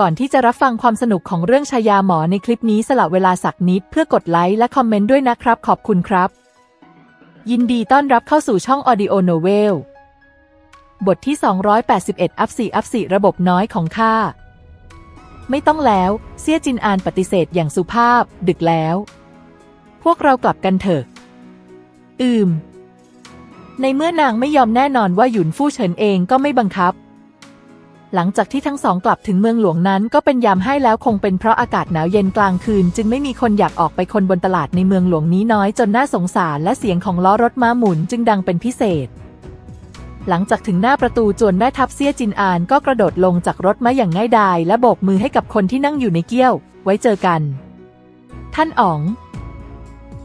ก่อนที่จะรับฟังความสนุกของเรื่องชายาหมอในคลิปนี้สละเวลาสักนิด เพื่อกดไลค์และคอมเมนต์ด้วยนะครับ ขอบคุณครับ ยินดีต้อนรับเข้าสู่ช่อง Audio Novel บทที่ 281 อัพ4อัพ4ระบบน้อยของข้า ไม่ต้องแล้ว เซี่ยจินอานปฏิเสธอย่างสุภาพ ดึกแล้ว พวกเรากลับกันเถอะ อืม ในเมื่อนางไม่ยอมแน่นอนว่าหยุนฟู่เฉินเองก็ไม่บังคับ หลังจากที่ทั้งสองกลับถึงเมืองหลวงนั้น ก็เป็นยามให้แล้วคงเป็นเพราะอากาศหนาวเย็นกลางคืน จึงไม่มีคนอยากออกไปคนบนตลาดในเมืองหลวงนี้น้อยจนน่าสงสารและเสียงของล้อรถม้าหมุนจึงดังเป็นพิเศษ หลังจากถึงหน้าประตูจวนแม่ทัพเซี่ยจินอานก็กระโดดลงจากรถมาอย่างง่ายดายและโบกมือให้กับคนที่นั่งอยู่ในเกี้ยว ไว้เจอกัน ท่านอ๋อง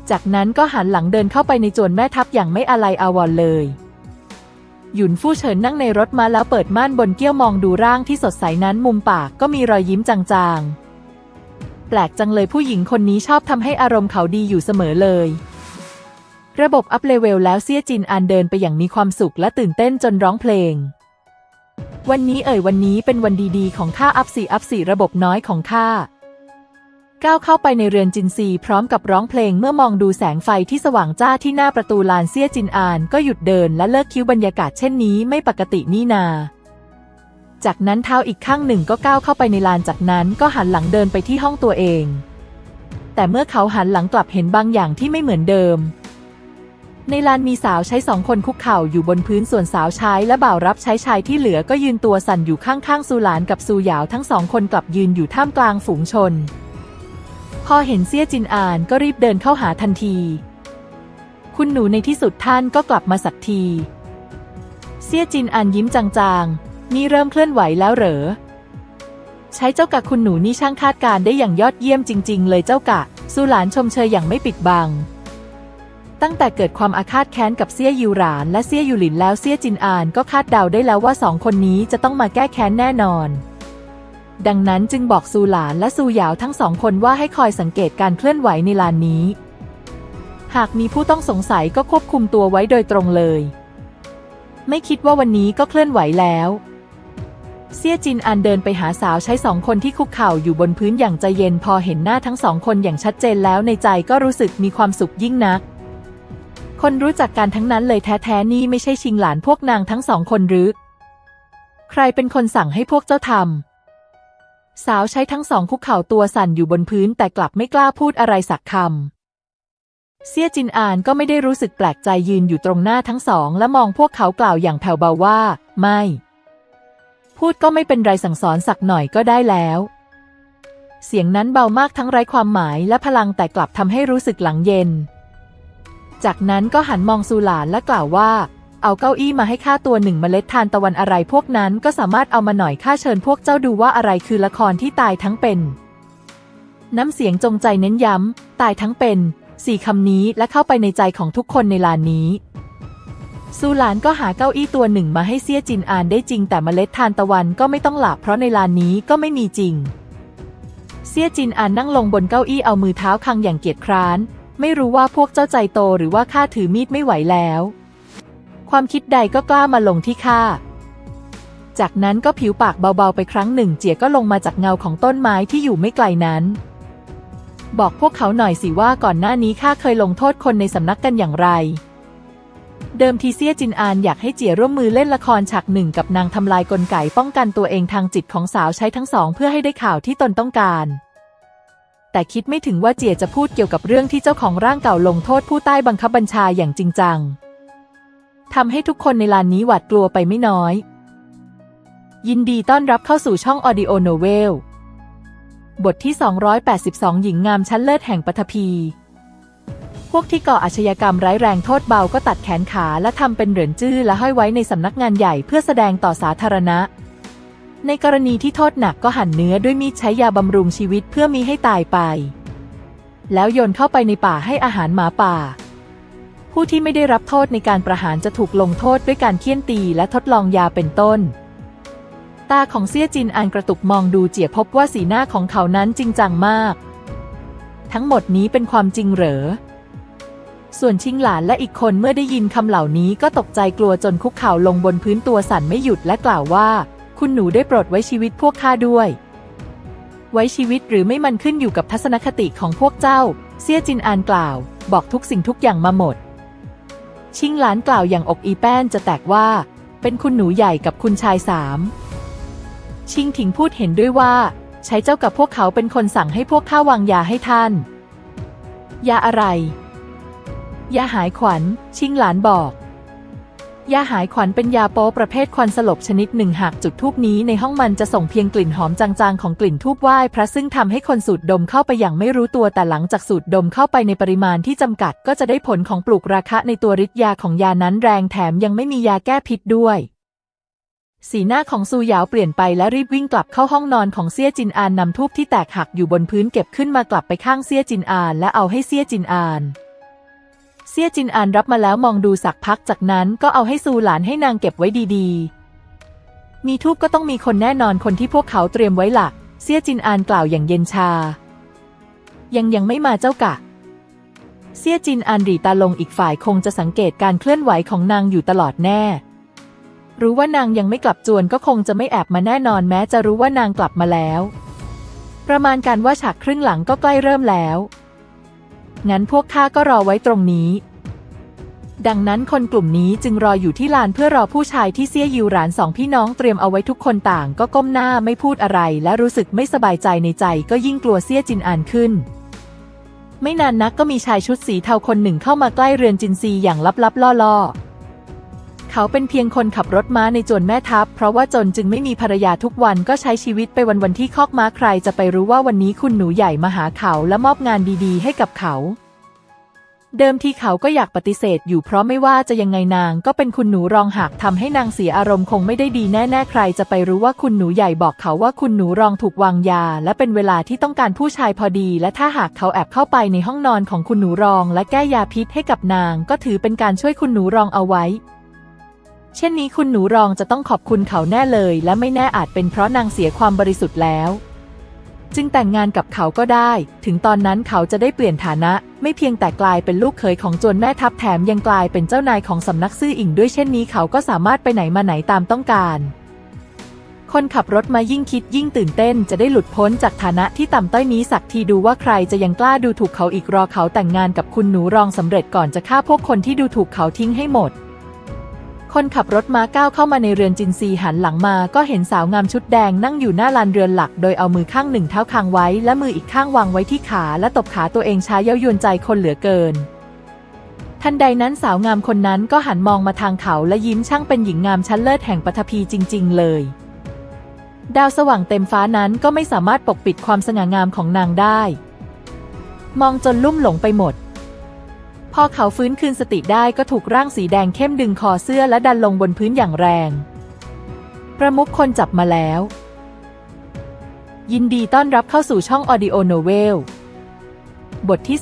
จากนั้นก็หันหลังเดินเข้าไปในจวนแม่ทัพอย่างไม่อาลัยอาวรณ์เลย หยุนฟู่เฉินนั่งในรถมาแล้วเปิดม่านบนเกี้ยวมองดูร่างที่สดใสนั้นมุมปากก็มีรอยยิ้มจางๆ แปลกจังเลยผู้หญิงคนนี้ชอบทำให้อารมณ์เขาดีอยู่เสมอเลย ระบบอัพเลเวลแล้วเซียจินอานเดินไปอย่างมีความสุขและตื่นเต้นจนร้องเพลง วันนี้เอ่ยวันนี้เป็นวันดีๆ ของข้าอัพสี่อัพสี่ระบบน้อยของข้า ก้าวเข้าไปในเรือนจินซีพร้อมกับร้องเพลงเมื่อมองดูแสงไฟที่สว่างจ้าที่หน้าประตูลานเซียจินอาน ก็หยุดเดินและเลิกคิ้วบรรยากาศเช่นนี้ไม่ปกตินี่นา จากนั้นเท้าอีกข้างหนึ่งก็ก้าวเข้าไปในลานจากนั้นก็หันหลังเดินไปที่ห้องตัวเอง แต่เมื่อเขาหันหลังกลับเห็นบางอย่างที่ไม่เหมือนเดิม ในลานมีสาวใช้สองคนคุกเข่าอยู่บนพื้นส่วนสาวใช้และบ่าวรับใช้ชายที่เหลือก็ยืนตัวสั่นอยู่ข้างๆซูหลานกับซูหยาวทั้งสองคนกลับยืนอยู่ท่ามกลางฝูงชน พอเห็นเซี่ยจินอานก็รีบเดินเข้าหาทันที คุณหนูในที่สุดท่านก็กลับมาสักที เซี่ยจินอานยิ้มจางๆ นี่เริ่มเคลื่อนไหวแล้วเหรอ ใช้เจ้ากะคุณหนูนี่ช่างคาดการณ์ได้อย่างยอดเยี่ยมจริง ๆ เลยเจ้ากะสุหลานชมเชยอย่างไม่ปิดบัง ตั้งแต่เกิดความอาฆาตแค้นกับเซี่ยยูหรานและเซี่ยยูหลินแล้วเซี่ยจินอานก็คาดเดาได้แล้วว่าสองคนนี้จะต้องมาแก้แค้นแน่นอน ดังนั้นจึงบอกซูหลานและซูหยาวทั้งสองคนว่าให้คอยสังเกตการเคลื่อนไหวในลานนี้ หากมีผู้ต้องสงสัยก็ควบคุมตัวไว้โดยตรงเลย ไม่คิดว่าวันนี้ก็เคลื่อนไหวแล้ว เซี่ยจินอันเดินไปหาสาวใช้สองคนที่คุกเข่าอยู่บนพื้นอย่างใจเย็นพอเห็นหน้าทั้งสองคนอย่างชัดเจนแล้วในใจก็รู้สึกมีความสุขยิ่งนัก คนรู้จักกันทั้งนั้นเลยแท้ๆนี่ไม่ใช่ชิงหลานพวกนางทั้งสองคนหรือ ใครเป็นคนสั่งให้พวกเจ้าทำ สาวใช้ทั้งสองคุกเข่าตัวสั่นอยู่บนพื้นแต่กลับไม่กล้าพูดอะไรสักคำ เซี่ยจินอานก็ไม่ได้รู้สึกแปลกใจยืนอยู่ตรงหน้าทั้งสองและมองพวกเขากล่าวอย่างแผ่วเบาว่า ไม่ พูดก็ไม่เป็นไรสั่งสอนสักหน่อยก็ได้แล้ว เสียงนั้นเบามากทั้งไร้ความหมายและพลังแต่กลับทำให้รู้สึกหลังเย็น จากนั้นก็หันมองซูหลานและกล่าวว่า เอาเก้าอี้มาให้ข้าตัวหนึ่งเมล็ดทานตะวันอะไรพวกนั้นก็สามารถเอามาหน่อยข้าเชิญพวกเจ้าดูว่าอะไรคือละครที่ตายทั้งเป็น น้ำเสียงจงใจเน้นย้ำ ตายทั้งเป็น สี่คำนี้และเข้าไปในใจของทุกคนในลานนี้ซูหลานก็หาเก้าอี้ตัวหนึ่งมาให้เซี่ยจินอ่านได้จริง แต่เมล็ดทานตะวันก็ไม่ต้องหลับเพราะในลานนี้ก็ไม่มีจริง เซี่ยจินอ่านนั่งลงบนเก้าอี้เอามือเท้าคังอย่างเกียจคร้าน ไม่รู้ว่าพวกเจ้าใจโตหรือว่าข้าถือมีดไม่ไหวแล้ว ความคิดใดก็กล้ามาลงที่ข้า จากนั้นก็ผิวปากเบาๆไปครั้งหนึ่ง เจียก็ลงมาจากเงาของต้นไม้ที่อยู่ไม่ไกลนั้น บอกพวกเขาหน่อยสิว่าก่อนหน้านี้ข้าเคยลงโทษคนในสำนักกันอย่างไร เดิมทีเซียจินอานอยากให้เจียร่วมมือเล่นละครฉากหนึ่งกับนางทำลายกลไกป้องกันตัวเองทางจิตของสาวใช้ทั้งสอง เพื่อให้ได้ข่าวที่ตนต้องการแต่คิดไม่ถึงว่าเจียจะพูดเกี่ยวกับเรื่องที่เจ้าของร่างเก่าลงโทษผู้ใต้บังคับบัญชาอย่างจริงจัง ทำให้ทุกคนในลานนี้หวาดกลัวไปไม่น้อย ยินดีต้อนรับเข้าสู่ช่อง Audio Novel บทที่ 282 หญิงงามชั้นเลิศแห่งปฐพี พวกที่ก่ออาชญากรรมร้ายแรงโทษเบาก็ตัดแขนขาและทำเป็นเหรียญจื้อและห้อยไว้ในสำนักงานใหญ่เพื่อแสดงต่อสาธารณะ ในกรณีที่โทษหนักก็หั่นเนื้อด้วยมีดใช้ยาบำรุงชีวิตเพื่อมีให้ตายไป แล้วโยนเข้าไปในป่าให้อาหารหมาป่า ผู้ที่ไม่ได้รับโทษในการประหารจะถูกลงโทษด้วยการเคี่ยนตีและทดลองยาเป็นต้น ตาของเซี่ยจินอานกระตุกมองดูเจียพบว่าสีหน้าของเขานั้นจริงจังมาก ทั้งหมดนี้เป็นความจริงเหรอ ส่วนชิงหลานและอีกคนเมื่อได้ยินคำเหล่านี้ก็ตกใจกลัวจนคุกเข่าลงบนพื้นตัวสั่นไม่หยุดและกล่าวว่า คุณหนูได้โปรดไว้ชีวิตพวกข้าด้วย ไว้ชีวิตหรือไม่มันขึ้นอยู่กับทัศนคติของพวกเจ้า เซี่ยจินอานกล่าว บอกทุกสิ่งทุกอย่างมาหมด ชิงหลานกล่าวอย่างอกอีแป้นจะแตกว่า เป็นคุณหนูใหญ่กับคุณชายสาม ชิงถิงพูดเห็นด้วยว่า ใช้เจ้ากับพวกเขาเป็นคนสั่งให้พวกข้าวางยาให้ท่าน ยาอะไร ยาหายขวัญ ชิงหลานบอก ยาหายขวัญเป็นยาโป๊ประเภทควันสลบชนิดหนึ่งหากจุดทูบนี้ในห้องมันจะส่งเพียงกลิ่นหอมจางๆของกลิ่นทูบไหว้พระซึ่งทำให้คนสูดดมเข้าไปอย่างไม่รู้ตัวแต่หลังจากสูดดมเข้าไปในปริมาณที่จำกัด ก็จะได้ผลของปลูกราคะในตัวฤทธิ์ยาของยานั้นแรงแถมยังไม่มียาแก้พิษด้วย สีหน้าของซูหยาวเปลี่ยนไปและรีบวิ่งกลับเข้าห้องนอนของเซี่ยจินอานนำทูบที่แตกหักอยู่บนพื้นเก็บขึ้นมากลับไปข้างเซี่ยจินอานและเอาให้เซี่ยจินอาน เซี่ยจินอานรับมาแล้วมองดูสักพักจากนั้นก็เอาให้ซูหลานให้นางเก็บไว้ดีๆ มีทูบก็ต้องมีคนแน่นอนคนที่พวกเขาเตรียมไว้ละ่ะเซี่ยจินอานกล่าวอย่างเย็นชา ยังยังไม่มาเจ้ากะ เซี่ยจินอานรีตาลงอีกฝ่ายคงจะสังเกตการเคลื่อนไหวของนางอยู่ตลอดแน่ รู้ว่านางยังไม่กลับจวนก็คงจะไม่แอบมาแน่นอนแม้จะรู้ว่านางกลับมาแล้ว ประมาณการว่าฉากครึ่งหลังก็ใกล้เริ่มแล้ว งั้นพวกข้าก็รอไว้ตรงนี้ ดังนั้นคนกลุ่มนี้จึงรออยู่ที่ลานเพื่อรอผู้ชายที่เซี่ยยิวหลานสองพี่น้องเตรียมเอาไว้ทุกคนต่างก็ก้มหน้าไม่พูดอะไร และรู้สึกไม่สบายใจในใจก็ยิ่งกลัวเซี่ยจินอานขึ้นไม่นานนักก็มีชายชุดสีเทาคนหนึ่งเข้ามาใกล้เรือนจินซีอย่างลับๆล่อๆ เขาเป็นเพียงคนขับรถม้าในจวนแม่ทัพ เพราะว่าจนจึงไม่มีภรรยาทุกวันก็ใช้ชีวิตไปวันๆที่คอกม้าใครจะไปรู้ว่าวันนี้คุณหนูใหญ่มาหาเขาและมอบงานดีๆ ให้กับเขา เดิมทีเขาก็อยากปฏิเสธอยู่เพราะไม่ว่าจะยังไงนางก็เป็นคุณหนูรองหากทำให้นางเสียอารมณ์คงไม่ได้ดีแน่ๆใครจะไปรู้ว่าคุณหนูใหญ่บอกเขาว่าคุณหนูรองถูกวางยา และเป็นเวลาที่ต้องการผู้ชายพอดี และถ้าหากเขาแอบเข้าไปในห้องนอนของคุณหนูรอง และแก้ยาพิษให้กับนาง ก็ถือเป็นการช่วยคุณหนูรองเอาไว้ เช่นนี้คุณหนูรองจะต้องขอบคุณเขาแน่เลย และไม่แน่อาจเป็นเพราะนางเสียความบริสุทธิ์แล้ว จึงแต่งงานกับเขาก็ได้ ถึงตอนนั้นเขาจะได้เปลี่ยนฐานะ ไม่เพียงแต่กลายเป็นลูกเขยของจวนแม่ทัพแถมยังกลายเป็นเจ้านายของสำนักซื่ออิงด้วยเช่นนี้เขาก็สามารถไปไหนมาไหนตามต้องการ คนขับรถมายิ่งคิดยิ่งตื่นเต้นจะได้หลุดพ้นจากฐานะที่ต่ำต้อยนี้สักทีดูว่าใครจะยังกล้าดูถูกเขาอีกรอเขาแต่งงานกับคุณหนูรองสำเร็จก่อนจะฆ่าพวกคนที่ดูถูกเขาทิ้งให้หมด คนขับรถม้าก้าวเข้ามาในเรือนจินซีหันหลังมาก็เห็นสาวงามชุดแดงนั่งอยู่หน้าลานเรือนหลัก โดยเอามือข้างหนึ่งเท้าคางไว้ และมืออีกข้างวางไว้ที่ขาและตบขาตัวเองช้าเย้ายวนใจคนเหลือเกิน ทันใดนั้นสาวงามคนนั้นก็หันมองมาทางเขาและยิ้มช่างเป็นหญิงงามชั้นเลิศแห่งปฐพีจริง ๆ เลย ดาวสว่างเต็มฟ้านั้นก็ไม่สามารถปกปิดความสง่างามของนางได้ มองจนลุ่มหลงไปหมด พอเขาฟื้นคืนสติได้ก็ถูกร่างสีแดงเข้มดึงคอเสื้อและดันลงบนพื้นอย่างแรง ประมุขคนจับมาแล้ว ยินดีต้อนรับเข้าสู่ช่อง Audio Novel บทที่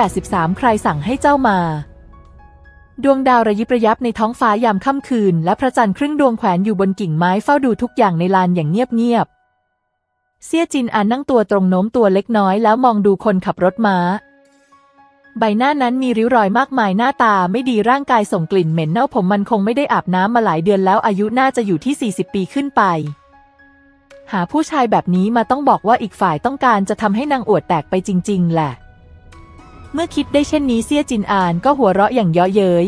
283 ใครสั่งให้เจ้ามา ดวงดาวระยิบระยับในท้องฟ้ายามค่ำคืน และพระจันทร์ครึ่งดวงแขวนอยู่บนกิ่งไม้เฝ้าดูทุกอย่างในลานอย่างเงียบๆเซียจินอานนั่งตัวตรงโน้มตัวเล็กน้อยแล้วมองดูคนขับรถม้า ใบหน้านั้นมีริ้วรอยมากมายหน้าตาไม่ดีร่างกายส่งกลิ่นเหม็นเน่าผมมันคงไม่ได้อาบน้ำมาหลายเดือนแล้วอายุน่าจะอยู่ที่ 40 ปีขึ้นไป หาผู้ชายแบบนี้มาต้องบอกว่าอีกฝ่ายต้องการจะทำให้นางอวดแตกไปจริง ๆ แหละ เมื่อคิดได้เช่นนี้เซี่ยจินอานก็หัวเราะอย่างเยาะเย้ย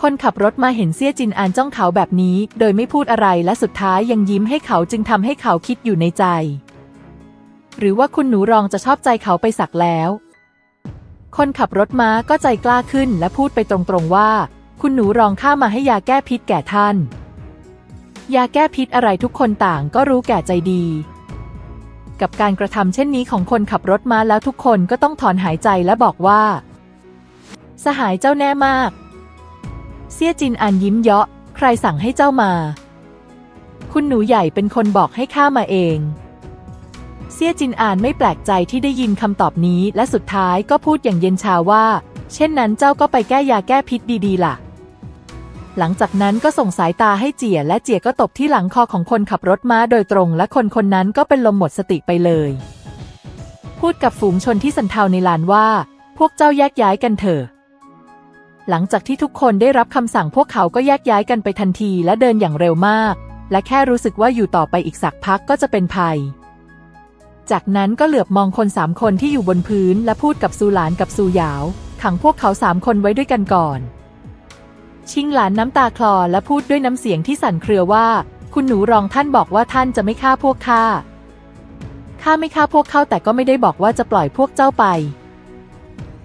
คนขับรถมาเห็นเซี่ยจินอานจ้องเขาแบบนี้ โดยไม่พูดอะไรและสุดท้ายยังยิ้มให้เขาจึงทำให้เขาคิดอยู่ในใจ หรือว่าคุณหนูรองจะชอบใจเขาไปสักแล้ว คนขับรถม้าก็ใจกล้าขึ้นและพูดไปตรงๆว่า คุณหนูรองข้ามาให้ยาแก้พิษแก่ท่าน ยาแก้พิษอะไรทุกคนต่างก็รู้แก่ใจดี กับการกระทำเช่นนี้ของคนขับรถม้าแล้วทุกคนก็ต้องถอนหายใจและบอกว่า สหายเจ้าแน่มากเซี่ยจินอันยิ้มเยาะ ใครสั่งให้เจ้ามา คุณหนูใหญ่เป็นคนบอกให้ข้ามาเอง เซี่ยจินอ่านไม่แปลกใจที่ได้ยินคำตอบนี้ และสุดท้ายก็พูดอย่างเย็นชาว่า เช่นนั้นเจ้าก็ไปแก้ยาแก้พิษดีๆล่ะ หลังจากนั้นก็ส่งสายตาให้เจียและเจียก็ตบที่หลังคอของคนขับรถม้าโดยตรง และคนคนนั้นก็เป็นลมหมดสติไปเลย พูดกับฝูงชนที่สันเทาในลานว่า พวกเจ้าแยกย้ายกันเถอะหลังจากที่ทุกคนได้รับคำสั่งพวกเขาก็แยกย้ายกันไปทันทีและเดินอย่างเร็วมาก และแค่รู้สึกว่าอยู่ต่อไปอีกสักพักก็จะเป็นภัย จากนั้นก็เหลือบมองคนสามคนที่อยู่บนพื้นและพูดกับซูหลานกับซูหยาว ขังพวกเขาสามคนไว้ด้วยกันก่อน ชิงหลานน้ำตาคลอและพูดด้วยน้ำเสียงที่สั่นเครือว่า คุณหนูรองท่านบอกว่าท่านจะไม่ฆ่าพวกข้าข้าไม่ฆ่าพวกเขาแต่ก็ไม่ได้บอกว่าจะปล่อยพวกเจ้าไป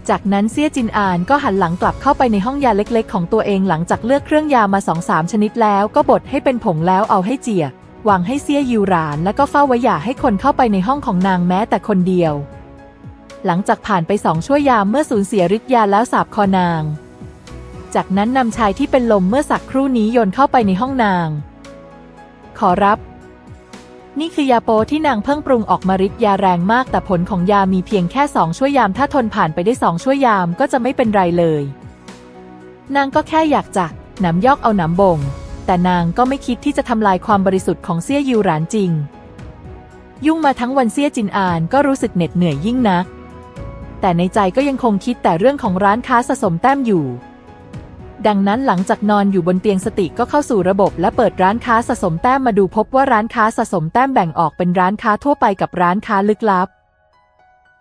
จากนั้นเซี่ยจินอานก็หันหลังกลับเข้าไปในห้องยาเล็กๆ ของตัวเองหลังจากเลือกเครื่องยามาสองสามชนิดแล้วก็บดให้เป็นผงแล้วเอาให้เจียก หวางให้เซียยิวหรานและก็เฝ้าไว้อย่าให้คนเข้าไปในห้องของนางแม้แต่คนเดียว หลังจากผ่านไปสองชั่วยามเมื่อสูญเสียฤทธิ์ยาแล้วสาบคอนาง จากนั้นนำชายที่เป็นลมเมื่อสักครู่นี้โยนเข้าไปในห้องนาง ขอรับ นี่คือยาโปที่นางเพิ่งปรุงออกมาฤทธิ์ยาแรงมากแต่ผลของยามีเพียงแค่สองชั่วยาม ถ้าทนผ่านไปได้สองชั่วยามก็จะไม่เป็นไรเลย นางก็แค่อยากจะหนำยอกเอาหนำบ่ง แต่นางก็ไม่คิดที่จะทำลายความบริสุทธิ์ของเซี่ยยิวหรานจริง ยุ่งมาทั้งวันเซี่ยจินอานก็รู้สึกเหน็ดเหนื่อยยิ่งนัก แต่ในใจก็ยังคงคิดแต่เรื่องของร้านค้าสะสมแต้มอยู่ ดังนั้นหลังจากนอนอยู่บนเตียงสติก็เข้าสู่ระบบและเปิดร้านค้าสะสมแต้มมาดูพบว่าร้านค้าสะสมแต้มแบ่งออกเป็นร้านค้าทั่วไปกับร้านค้าลึกลับ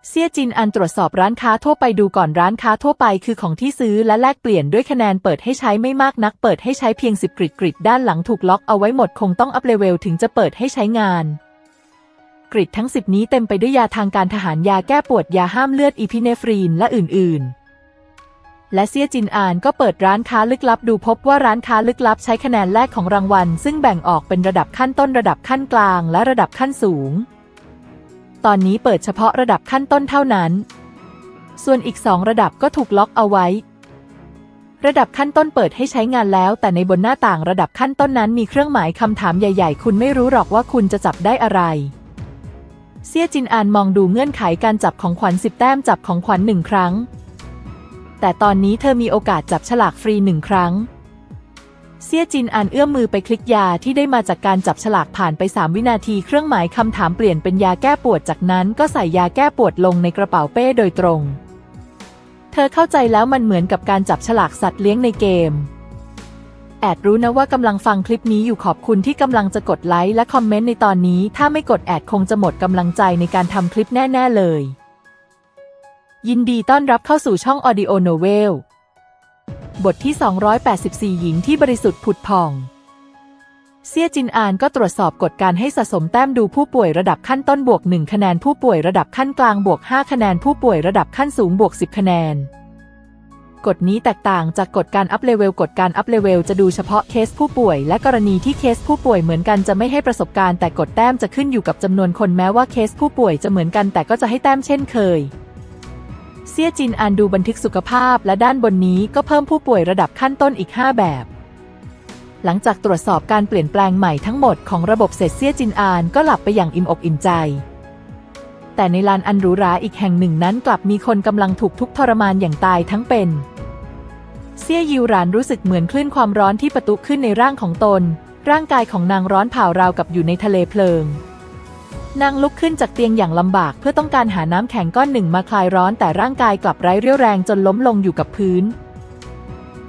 เซี่ยจินอันตรวจสอบร้านค้าทั่วไปดูก่อนร้านค้าทั่วไปคือของที่ซื้อและแลกเปลี่ยนด้วยคะแนนเปิดให้ใช้ไม่มากนัก เปิดให้ใช้เพียงสิบกริดกริดด้านหลังถูกล็อกเอาไว้หมดคงต้องอัพเลเวลถึงจะเปิดให้ใช้งานกริดทั้งสิบนี้เต็มไปด้วยยาทางการทหารยาแก้ปวดยาห้ามเลือดอีพิเนฟรีนและอื่น ๆ และเซียจินอานก็เปิดร้านค้าลึกลับดูพบว่าร้านค้าลึกลับใช้คะแนนแรกของรางวัล ซึ่งแบ่งออกเป็นระดับขั้นต้นระดับขั้นกลางและระดับขั้นสูง ตอนนี้เปิดเฉพาะระดับขั้นต้นเท่านั้น ส่วนอีกสองระดับก็ถูกล็อกเอาไว้ ระดับขั้นต้นเปิดให้ใช้งานแล้ว แต่ในบนหน้าต่างระดับขั้นต้นนั้นมีเครื่องหมายคำถามใหญ่ ๆ คุณไม่รู้หรอกว่าคุณจะจับได้อะไรเซี่ยจินอานมองดูเงื่อนไขการจับของขวัญสิบแต้มจับของขวัญหนึ่งครั้ง แต่ตอนนี้เธอมีโอกาสจับฉลากฟรีหนึ่งครั้ง เซียจินอ่านเอื้อมมือไปคลิกยาที่ได้มาจากการจับฉลากผ่านไป 3 วินาทีเครื่องหมายคำถามเปลี่ยนเป็นยาแก้ปวดจากนั้นก็ใส่ยาแก้ปวดลงในกระเป๋าเป้โดยตรง เธอเข้าใจแล้วมันเหมือนกับการจับฉลากสัตว์เลี้ยงในเกม แอดรู้นะว่ากำลังฟังคลิปนี้อยู่ขอบคุณที่กำลังจะกดไลค์และคอมเมนต์ในตอนนี้ ถ้าไม่กดแอดคงจะหมดกำลังใจในการทำคลิปแน่ ๆ เลย ยินดีต้อนรับเข้าสู่ช่อง Audio Novel บทที่ 284 หญิงที่บริสุทธิ์ผุดผ่อง เซียจินอานก็ตรวจสอบกฎการให้สะสมแต้มดูผู้ป่วยระดับขั้นต้นบวก 1 คะแนนผู้ป่วยระดับขั้นกลางบวก 5 คะแนนผู้ป่วยระดับขั้นสูงบวก 10 คะแนน กฎนี้แตกต่างจากกฎการอัพเลเวลกฎการอัพเลเวลจะดูเฉพาะเคสผู้ป่วย และกรณีที่เคสผู้ป่วยเหมือนกันจะไม่ให้ประสบการณ์แต่กฎแต้มจะขึ้นอยู่กับจำนวนคนแม้ว่าเคสผู้ป่วยจะเหมือนกันแต่ก็จะให้แต้มเช่นเคย เซี่ยจินอ่านดูบันทึกสุขภาพและด้านบนนี้ก็เพิ่มผู้ป่วยระดับขั้นต้นอีก 5 แบบ หลังจากตรวจสอบการเปลี่ยนแปลงใหม่ทั้งหมดของระบบเสร็จเซี่ยจินอานก็หลับไปอย่างอิ่มอกอิ่มใจ แต่ในลานอันหรูหราอีกแห่งหนึ่งนั้นกลับมีคนกำลังถูกทุกทรมานอย่างตายทั้งเป็น เซี่ยยิวหรานรู้สึกเหมือนคลื่นความร้อนที่ประตุขึ้นในร่างของตน ร่างกายของนางร้อนเผาราวกับอยู่ในทะเลเพลิง นางลุกขึ้นจากเตียงอย่างลำบากเพื่อต้องการหาน้ำแข็งก้อนหนึ่งมาคลายร้อนแต่ร่างกายกลับไร้เรี่ยวแรงจนล้มลงอยู่กับพื้น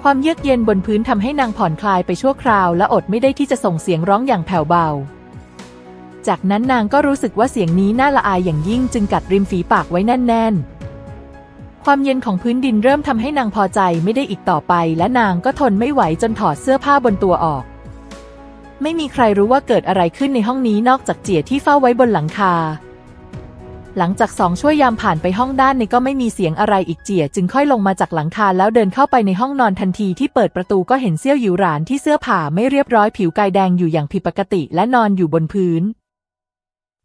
ความเยือกเย็นบนพื้นทำให้นางผ่อนคลายไปชั่วคราว และอดไม่ได้ที่จะส่งเสียงร้องอย่างแผ่วเบา จากนั้นนางก็รู้สึกว่าเสียงนี้น่าละอายอย่างยิ่งจึงกัดริมฝีปากไว้แน่น ๆ ความเย็นของพื้นดินเริ่มทำให้นางพอใจไม่ได้อีกต่อไป และนางก็ทนไม่ไหวจนถอดเสื้อผ้าบนตัวออก ไม่มีใครรู้ว่าเกิดอะไรขึ้นในห้องนี้นอกจากเจียที่เฝ้าไว้บนหลังคา หลังจากสองช่วยยามผ่านไปห้องด้านในก็ไม่มีเสียงอะไรอีกเจียจึงค่อยลงมาจากหลังคาแล้วเดินเข้าไปในห้องนอนทันทีที่เปิดประตูก็เห็นเซี่ยวหยิวหรานที่เสื้อผ้าไม่เรียบร้อยผิวกายแดงอยู่อย่างผิดปกติและนอนอยู่บนพื้น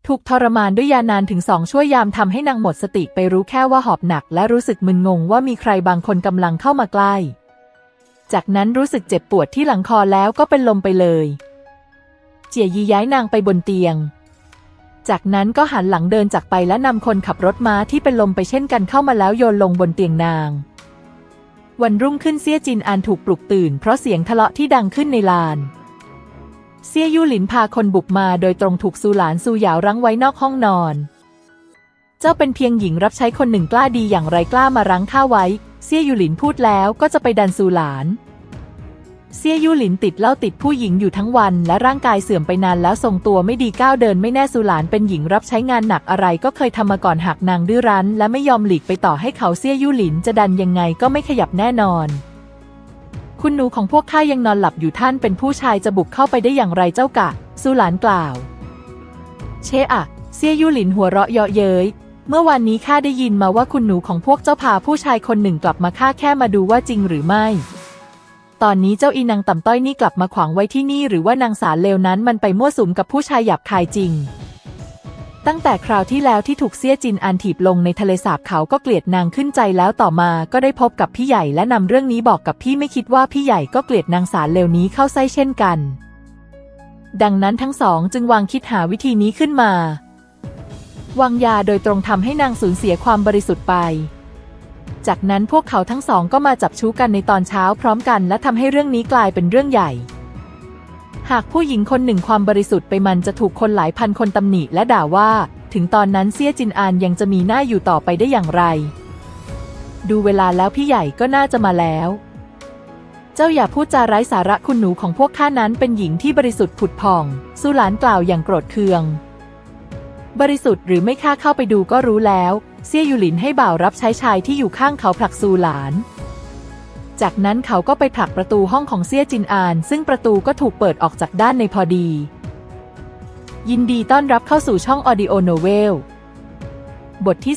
ถูกทรมานด้วยยานานถึงสองช่วยยามทำให้นางหมดสติไปรู้แค่ว่าหอบหนัก และรู้สึกมึนงงว่ามีใครบางคนกำลังเข้ามาใกล้ จากนั้นรู้สึกเจ็บปวดที่หลังคอแล้วก็เป็นลมไปเลย เจียยีย้ายนางไปบนเตียง จากนั้นก็หันหลังเดินจากไปและนำคนขับรถม้าที่เป็นลมไปเช่นกันเข้ามาแล้วโยนลงบนเตียงนาง วันรุ่งขึ้นเซี่ยจินอานถูกปลุกตื่น เพราะเสียงทะเลาะที่ดังขึ้นในลานเซี่ยยู่หลินพาคนบุกมาโดยตรงถูกซูหลานซูหยาวรั้งไว้นอกห้องนอน เจ้าเป็นเพียงหญิงรับใช้คนหนึ่งกล้าดีอย่างไรกล้ามารั้งข้าไว้ เซี่ยยู่หลินพูดแล้วก็จะไปดันซูหลาน เซียยู่หลินติดเหล้าติดผู้หญิงอยู่ทั้งวัน และร่างกายเสื่อมไปนานแล้วทรงตัวไม่ดีก้าวเดินไม่แน่สุหลานเป็นหญิงรับใช้งานหนักอะไรก็เคยทำมาก่อนหากนางดื้อรั้น และไม่ยอมหลีกไปต่อให้เขาเซียยู่หลินจะดันยังไงก็ไม่ขยับแน่นอนคุณหนูของพวกข้ายังนอนหลับอยู่ท่านเป็นผู้ชายจะบุกเข้าไปได้อย่างไรเจ้ากะสุหลานกล่าว เชอะเซียยู่หลินหัวเราะเยาะเย้ย เมื่อวานนี้ข้าได้ยินมาว่าคุณหนูของพวกเจ้าพาผู้ชายคนหนึ่งกลับมาข้าแค่มาดูว่าจริงหรือไม่ ตอนนี้เจ้าอีนางต่ำต้อยนี่กลับมาขวางไว้ที่นี่หรือว่านางสารเลวนั้นมันไปมั่วสุมกับผู้ชายหยาบคายจริง ตั้งแต่คราวที่แล้วที่ถูกเสี้ยจินอันถีบลงในทะเลสาบเขาก็เกลียดนางขึ้นใจแล้วต่อมาก็ได้พบกับพี่ใหญ่และนำเรื่องนี้บอกกับพี่ไม่คิดว่าพี่ใหญ่ก็เกลียดนางสารเลวนี้เข้าไส้เช่นกัน ดังนั้นทั้งสองจึงวางคิดหาวิธีนี้ขึ้นมาวางยาโดยตรงทำให้นางสูญเสียความบริสุทธิ์ไป จากนั้นพวกเขาทั้งสองก็มาจับชู้กันในตอนเช้าพร้อมกัน และทำให้เรื่องนี้กลายเป็นเรื่องใหญ่ หากผู้หญิงคนหนึ่งความบริสุทธิ์ไปมันจะถูกคนหลายพันคนตำหนิและด่าว่า ถึงตอนนั้นเซี่ยจินอานยังจะมีหน้าอยู่ต่อไปได้อย่างไร ดูเวลาแล้วพี่ใหญ่ก็น่าจะมาแล้ว เจ้าอย่าพูดจาไร้สาระคุณหนูของพวกข้านั้นเป็นหญิงที่บริสุทธิ์ผุดผ่อง สุหลานกล่าวอย่างโกรธเคือง บริสุทธิ์หรือไม่ข้าเข้าไปดูก็รู้แล้ว เซี่ยยูหลินให้บ่าวรับใช้ชายที่อยู่ข้างเขาผลักซูหลาน จากนั้นเขาก็ไปผลักประตูห้องของเซี่ยจินอาน ซึ่งประตูก็ถูกเปิดออกจากด้านในพอดี ยินดีต้อนรับเข้าสู่ช่อง Audio Novel บทที่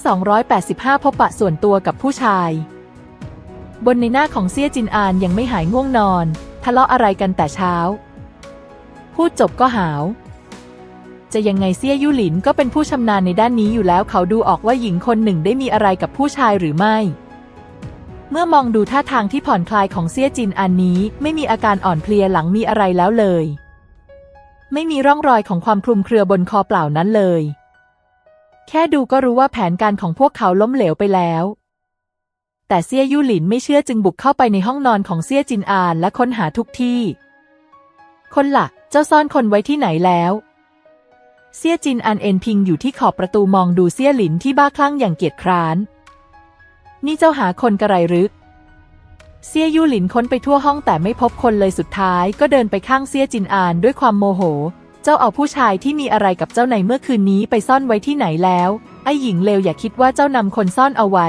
285 พบปะส่วนตัวกับผู้ชาย บนในหน้าของเซี่ยจินอานยังไม่หายง่วงนอน ทะเลาะอะไรกันแต่เช้า พูดจบก็หาว จะยังไงเซี่ยยู่หลินก็เป็นผู้ชำนาญในด้านนี้อยู่แล้วเขาดูออกว่าหญิงคนหนึ่งได้มีอะไรกับผู้ชายหรือไม่ เมื่อมองดูท่าทางที่ผ่อนคลายของเซี่ยจินอันนี้ ไม่มีอาการอ่อนเพลียหลังมีอะไรแล้วเลย ไม่มีร่องรอยของความคลุมเครือบนคอเปล่านั้นเลย แค่ดูก็รู้ว่าแผนการของพวกเขาล้มเหลวไปแล้วแต่เซี่ยยู่หลินไม่เชื่อจึงบุกเข้าไปในห้องนอนของเซี่ยจินอานและค้นหาทุกที่ คนละ่ะ เจ้าซ่อนคนไว้ที่ไหนแล้ว เซี่ยจินอันเอ็นพิงอยู่ที่ขอบประตูมองดูเซี่ยหลินที่บ้าคลั่งอย่างเกียจคร้าน นี่เจ้าหาคนกระไรหรือเซี่ยยู่หลินค้นไปทั่วห้องแต่ไม่พบคนเลยสุดท้ายก็เดินไปข้างเซี่ยจินอานด้วยความโมโห เจ้าเอาผู้ชายที่มีอะไรกับเจ้าในเมื่อคืนนี้ไปซ่อนไว้ที่ไหนแล้ว ไอ้หญิงเลวอย่าคิดว่าเจ้านำคนซ่อนเอาไว้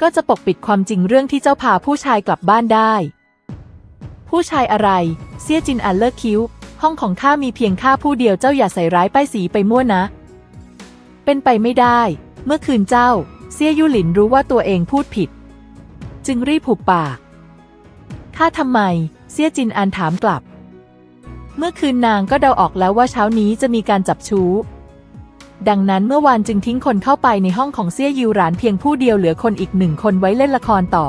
ก็จะปกปิดความจริงเรื่องที่เจ้าพาผู้ชายกลับบ้านได้ ผู้ชายอะไร เซี่ยจินอานเลิกคิ้ว ห้องของข้ามีเพียงข้าผู้เดียวเจ้าอย่าใส่ร้ายป้ายสีไปมั่วนะ เป็นไปไม่ได้ เมื่อคืนเจ้า เซี่ยยู่หลินรู้ว่าตัวเองพูดผิด จึงรีบหุบปากข้าทำไม เซี่ยจินอันถามกลับ เมื่อคืนนางก็เดาออกแล้วว่าเช้านี้จะมีการจับชู้ ดังนั้นเมื่อวานจึงทิ้งคนเข้าไปในห้องของเซี่ยยิวหรานเพียงผู้เดียวเหลือคนอีกหนึ่งคนไว้เล่นละครต่อ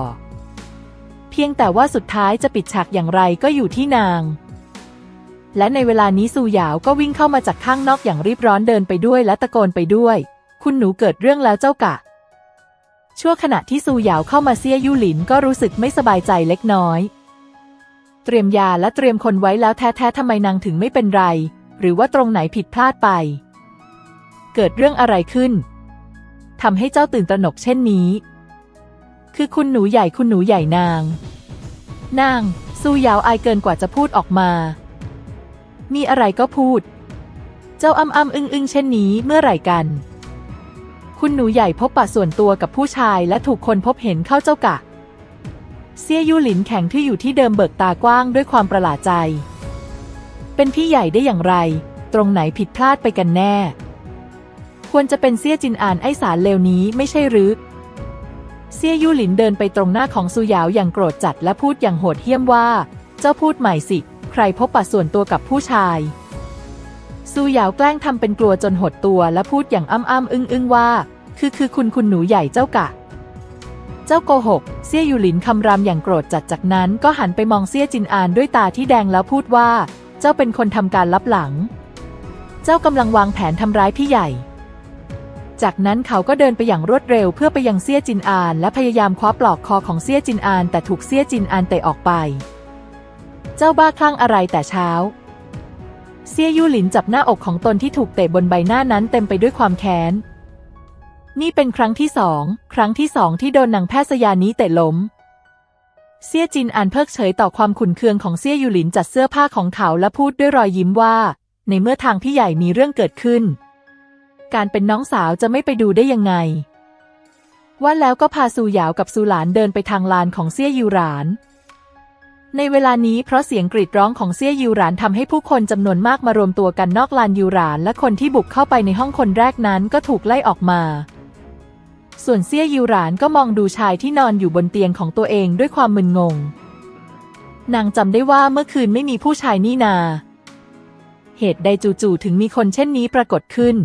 เพียงแต่ว่าสุดท้ายจะปิดฉากอย่างไรก็อยู่ที่นาง และในเวลานี้ซูหยาวก็วิ่งเข้ามาจากข้างนอกอย่างรีบร้อนเดินไปด้วยและตะโกนไปด้วย คุณหนูเกิดเรื่องแล้วเจ้ากะ ชั่วขณะที่ซูหยาวเข้ามาเซี่ยยู่หลินก็รู้สึกไม่สบายใจเล็กน้อย เตรียมยาและเตรียมคนไว้แล้วแท้ๆทำไมนางถึงไม่เป็นไร หรือว่าตรงไหนผิดพลาดไป เกิดเรื่องอะไรขึ้นทำให้เจ้าตื่นตระหนกเช่นนี้ คือคุณหนูใหญ่คุณหนูใหญ่นาง นาง ซูหยาวอายเกินกว่าจะพูดออกมา มีอะไรก็พูด เจ้าอ้ำอ้ำอึ้งอึ้งเช่นนี้เมื่อไหร่กัน คุณหนูใหญ่พบปะส่วนตัวกับผู้ชายและถูกคนพบเห็นเข้าเจ้ากะ เซียยู่หลินแข็งที่อยู่ที่เดิมเบิกตากว้างด้วยความประหลาดใจ เป็นพี่ใหญ่ได้อย่างไร ตรงไหนผิดพลาดไปกันแน่ ควรจะเป็นเซียจินอานไอสารเลวนี้ไม่ใช่หรือเซียยู่หลินเดินไปตรงหน้าของซูหยาวอย่างโกรธจัดและพูดอย่างโหดเหี้ยมว่า เจ้าพูดใหม่สิ ใครพบปะส่วนตัวกับผู้ชาย ซูหยาวแกล้งทำเป็นกลัวจนหดตัวและพูดอย่างอ้ำอ้ำอึ้งอึ้งว่า คือคือคุณคุณหนูใหญ่เจ้ากะ เจ้าโกหก เซี่ยยูหลินคำรามอย่างโกรธจัดจากนั้นก็หันไปมองเซี่ยจินอานด้วยตาที่แดงแล้วพูดว่า เจ้าเป็นคนทำการลับหลัง เจ้ากำลังวางแผนทำร้ายพี่ใหญ่จากนั้นเขาก็เดินไปอย่างรวดเร็วเพื่อไปยังเซี่ยจินอาน และพยายามคว้าปลอกคอของเซี่ยจินอาน แต่ถูกเซี่ยจินอานเตะออกไป เจ้าบ้าคลั่งอะไรแต่เช้า เซี่ยยู่หลินจับหน้าอกของตนที่ถูกเตะบนใบหน้านั้นเต็มไปด้วยความแค้น นี่เป็นครั้งที่สอง ครั้งที่สองที่โดนนางแพทย์สยานี้เตะล้ม เซี่ยจินอ่านเพิกเฉยต่อความขุนเคืองของเซี่ยยูหลินจัดเสื้อผ้าของเขาและพูดด้วยรอยยิ้มว่า ในเมื่อทางพี่ใหญ่มีเรื่องเกิดขึ้น การเป็นน้องสาวจะไม่ไปดูได้ยังไงว่าแล้วก็พาซูหยาวกับซูหลานเดินไปทางลานของเซี่ยยูหราน ในเวลานี้เพราะเสียงกรีดร้องของเซี่ยยูหรานทำให้ผู้คนจำนวนมากมารวมตัวกันนอกลานยูหรานและคนที่บุกเข้าไปในห้องคนแรกนั้นก็ถูกไล่ออกมา ส่วนเซี่ยยูหรานก็มองดูชายที่นอนอยู่บนเตียงของตัวเองด้วยความมึนงง นางจำได้ว่าเมื่อคืนไม่มีผู้ชายนี่นา เหตุใดจู่ๆถึงมีคนเช่นนี้ปรากฏขึ้น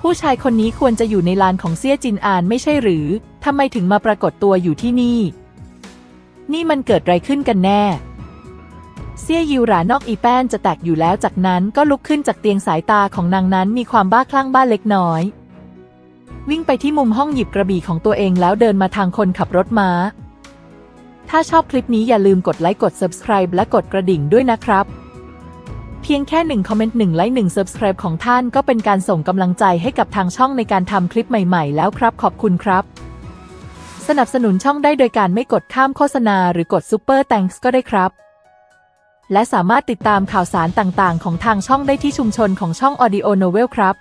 ผู้ชายคนนี้ควรจะอยู่ในลานของเซี่ยจินอานไม่ใช่หรือทำไมถึงมาปรากฏตัวอยู่ที่นี่ นี่มันเกิดอะไรขึ้นกันแน่ เซี่ยยิวหรานอกอีแป้นจะแตกอยู่แล้วจากนั้นก็ลุกขึ้นจากเตียงสายตาของนางนั้นมีความบ้าคลั่งบ้าเล็กน้อย วิ่งไปที่มุมห้องหยิบกระบี่ของตัวเองแล้วเดินมาทางคนขับรถม้า ถ้าชอบคลิปนี้อย่าลืมกดไลค์กด subscribe และกดกระดิ่งด้วยนะครับเพียงแค่หนึ่งคอมเมนต์หนึ่งไลค์หนึ่ง subscribe ของท่านก็เป็นการส่งกำลังใจให้กับทางช่องในการทำคลิปใหม่ ๆ แล้วครับ ขอบคุณครับ สนับสนุนช่องได้โดยการไม่กดข้ามโฆษณาหรือกดซูเปอร์ a n k s ก็ได้ครับ และสามารถติดตามข่าวสารต่างๆ ของทางช่องได้ที่ชุมชนของช่อง Audio Novel ครับ